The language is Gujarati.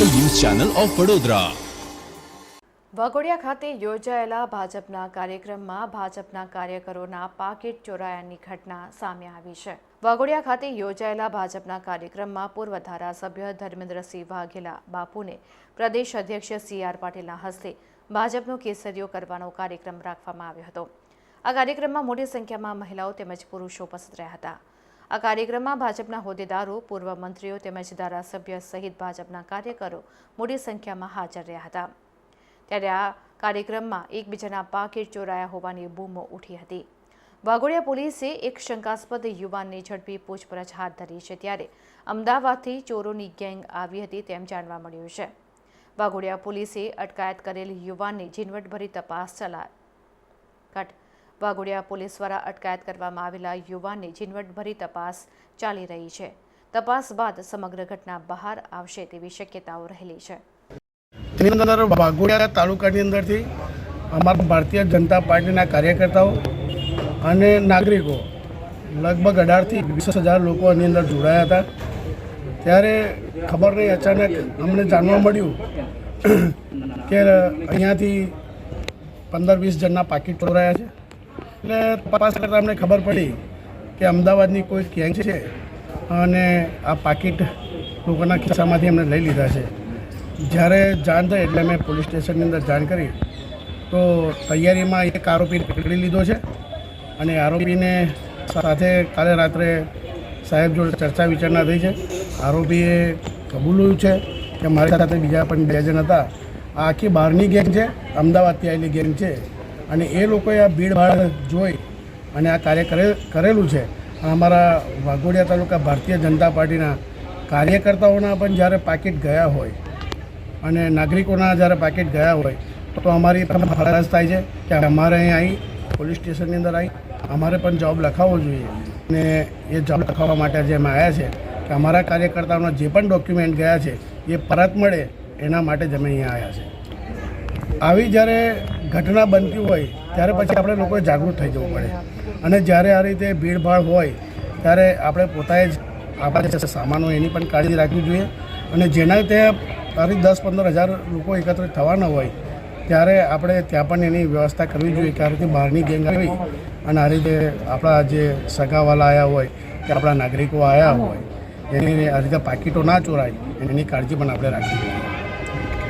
Channel of Vadodara. વાઘોડિયા ખાતે યોજાયેલા ભાજપના કાર્યક્રમમાં ભાજપના કાર્યકરોના પાકીટ ચોરાયાની ઘટના સામે આવી છે. વાઘોડિયા ખાતે યોજાયેલા ભાજપના કાર્યક્રમમાં પૂર્વ ધારાસભ્ય ધર્મેન્દ્રસિંહ વાઘેલા બાપુને પ્રદેશ અધ્યક્ષ સી આર પાટીલના હસ્તે ભાજપનો કેસરીઓ કરવાનો કાર્યક્રમ રાખવામાં આવ્યો હતો. આ કાર્યક્રમમાં મોટી સંખ્યામાં મહિલાઓ તેમજ પુરુષો ઉપસ્થિત રહ્યા હતા. આ કાર્યક્રમમાં ભાજપના હોદ્દેદારો, પૂર્વ મંત્રીઓ તેમજ ધારાસભ્ય સહિત ભાજપના કાર્યકરો મોટી સંખ્યામાં હાજર રહ્યા હતા. ત્યારે આ કાર્યક્રમમાં એકબીજાના પાકીટ ચોરાયા હોવાની બૂમો ઉઠી હતી. વાઘોડિયા પોલીસે એક શંકાસ્પદ યુવાનની ઝડપી પૂછપરછ હાથ ધરી છે. ત્યારે અમદાવાદથી ચોરોની ગેંગ આવી હતી તેમ જાણવા મળ્યું છે. વાઘોડિયા પોલીસે અટકાયત કરેલ યુવાનની ઝીણવટભરી તપાસ ચલા કટ વાઘોડિયા પોલીસ દ્વારા અટકાયત કરવામાં આવેલા યુવાનની ઝીણવટભરી તપાસ ચાલી રહી છે. તપાસ બાદ સમગ્ર ઘટના બહાર આવશે તેવી શક્યતાઓ રહેલી છે. તેની અંદર વાઘોડિયા તાલુકાની અંદરથી અમારા ભારતીય જનતા પાર્ટીના કાર્યકર્તાઓ અને નાગરિકો લગભગ અઢારથી વીસ હજાર લોકો એની અંદર જોડાયા હતા. ત્યારે ખબર નહીં, અચાનક અમને જાણવા મળ્યું કે અહીંયાથી પંદર વીસ જણના પાકીટ ચોરાયા છે. એટલે તપાસ કરતાં અમને ખબર પડી કે અમદાવાદની કોઈ ગેંગ છે અને આ પાકીટ લોકોના ખિસ્સામાંથી અમને લઈ લીધા છે. જ્યારે જાણ થઈ એટલે મેં પોલીસ સ્ટેશનની અંદર જાણ કરી, તો તૈયારીમાં એક આરોપી પકડી લીધો છે અને આરોપીને સાથે કાલે રાત્રે સાહેબ જોડે ચર્ચા વિચારણા થઈ છે. આરોપીએ કબૂલ્યું છે કે મારી સાથે બીજા પણ બે જણ હતા. આ આખી બહારની ગેંગ છે, અમદાવાદથી આવેલી ગેંગ છે. અને એ લોકોએ આ ભીડભાડ જોઈ અને આ કાર્ય કરે કરેલું છે. અમારા વાઘોડિયા તાલુકા ભારતીય જનતા પાર્ટીના કાર્યકર્તાઓના પણ જ્યારે પાકીટ ગયા હોય અને નાગરિકોના જ્યારે પાકીટ ગયા હોય, તો અમારી ફરજ થાય છે કે અમારે અહીં આવી પોલીસ સ્ટેશનની અંદર આવી અમારે પણ જવાબ લખાવવો જોઈએ. અને એ જવાબ લખાવવા માટે જે અમે આવ્યા છે કે અમારા કાર્યકર્તાઓના જે પણ ડોક્યુમેન્ટ ગયા છે, એ પરત મળે એના માટે જ અમે અહીંયા આવ્યા છે. આવી જ્યારે ઘટના બનતી હોય, ત્યારે પછી આપણે લોકોએ જાગૃત થઈ જવું પડે. અને જ્યારે આ રીતે ભીડભાડ હોય, ત્યારે આપણે પોતાએ જ આપણા જે સામાનો એની પણ કાળજી રાખવી જોઈએ. અને જેના તે તારી દસ પંદર હજાર લોકો એકત્રિત થવાના હોય, ત્યારે આપણે ત્યાં પણ એની વ્યવસ્થા કરવી જોઈએ કે આ રીતે બહારની ગેંગ આવી અને આ રીતે આપણા જે સગાવાલા આવ્યા હોય કે આપણા નાગરિકો આવ્યા હોય, એની આ રીતે પાકીટો ના ચોરાય એની કાળજી પણ આપણે રાખવી જોઈએ.